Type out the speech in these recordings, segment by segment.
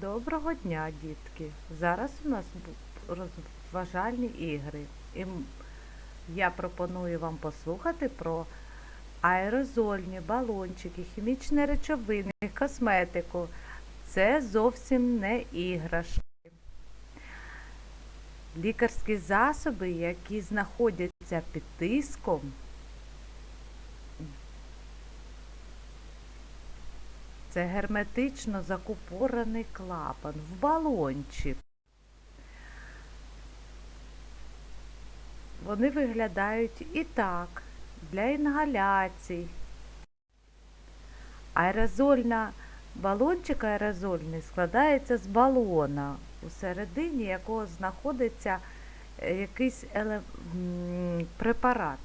Доброго дня, дітки! Зараз у нас розважальні ігри. І я пропоную вам послухати про аерозольні балончики, хімічні речовини, косметику. Це зовсім не іграшки. Лікарські засоби, які знаходяться під тиском, Це герметично закупорений клапан в балончик. Вони виглядають і так, для інгаляцій. Аерозольна балончик аерозольний складається з балона, у середині якого знаходиться е, якийсь еле- препарат.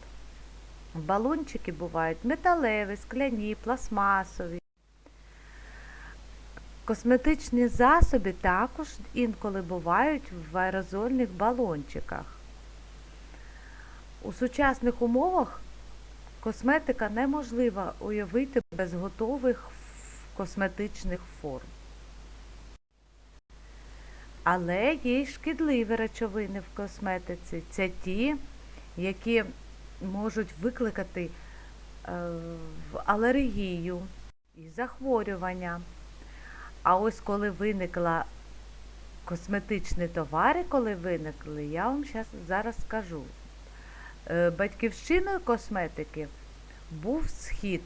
Балончики бувають металеві, скляні, пластмасові. Косметичні засоби також інколи бувають в аерозольних балончиках. У сучасних умовах косметика неможлива уявити без готових косметичних форм. Але є й шкідливі речовини в косметиці. Це ті, які можуть викликати е, алергію і захворювання. А ось коли виникла косметичні товари, коли виникли, я вам зараз скажу. Е, Батьківщиною косметики був схід.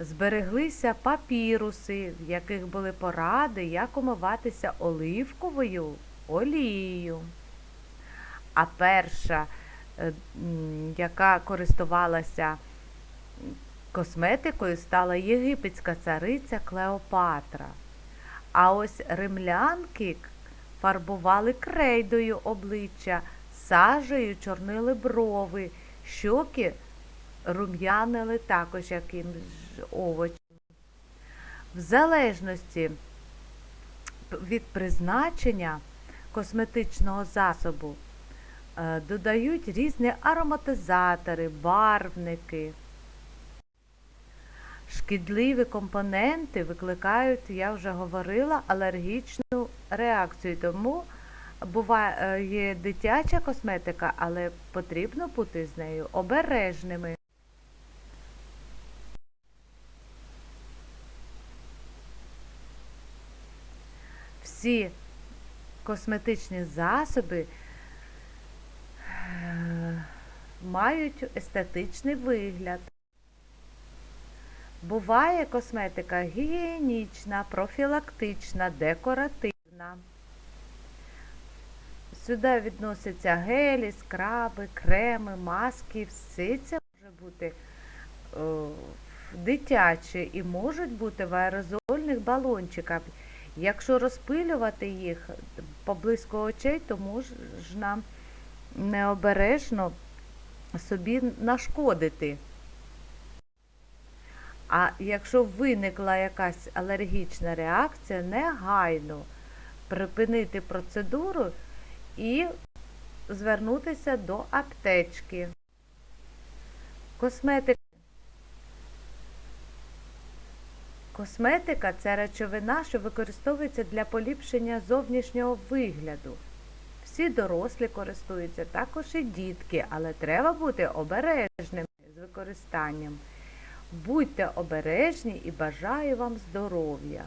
Збереглися папіруси, в яких були поради, як умиватися оливковою олією. А перша, е, яка користувалася косметикою стала єгипетська цариця Клеопатра. А ось римлянки фарбували крейдою обличчя, сажею чорнили брови, щоки рум'янили також якимсь овочем. В залежності від призначення косметичного засобу е, додають різні ароматизатори, барвники. Шкідливі компоненти викликають, я вже говорила, алергічну реакцію. Тому буває є дитяча косметика, але потрібно бути з нею обережними. Всі косметичні засоби е, мають естетичний вигляд. Буває косметика гігієнічна, профілактична, декоративна. Сюди відносяться гелі, скраби, креми, маски. Все це може бути е, дитяче і можуть бути в аерозольних балончиках. Якщо розпилювати їх поблизько очей, то можна необережно собі нашкодити. А якщо виникла якась алергічна реакція, негайно припинити процедуру і звернутися до аптечки. Косметика. Косметика це речовина, що використовується для поліпшення зовнішнього вигляду. Всі дорослі користуються, також і дітки, але треба бути обережними з використанням. Будьте обережні і бажаю вам здоров'я!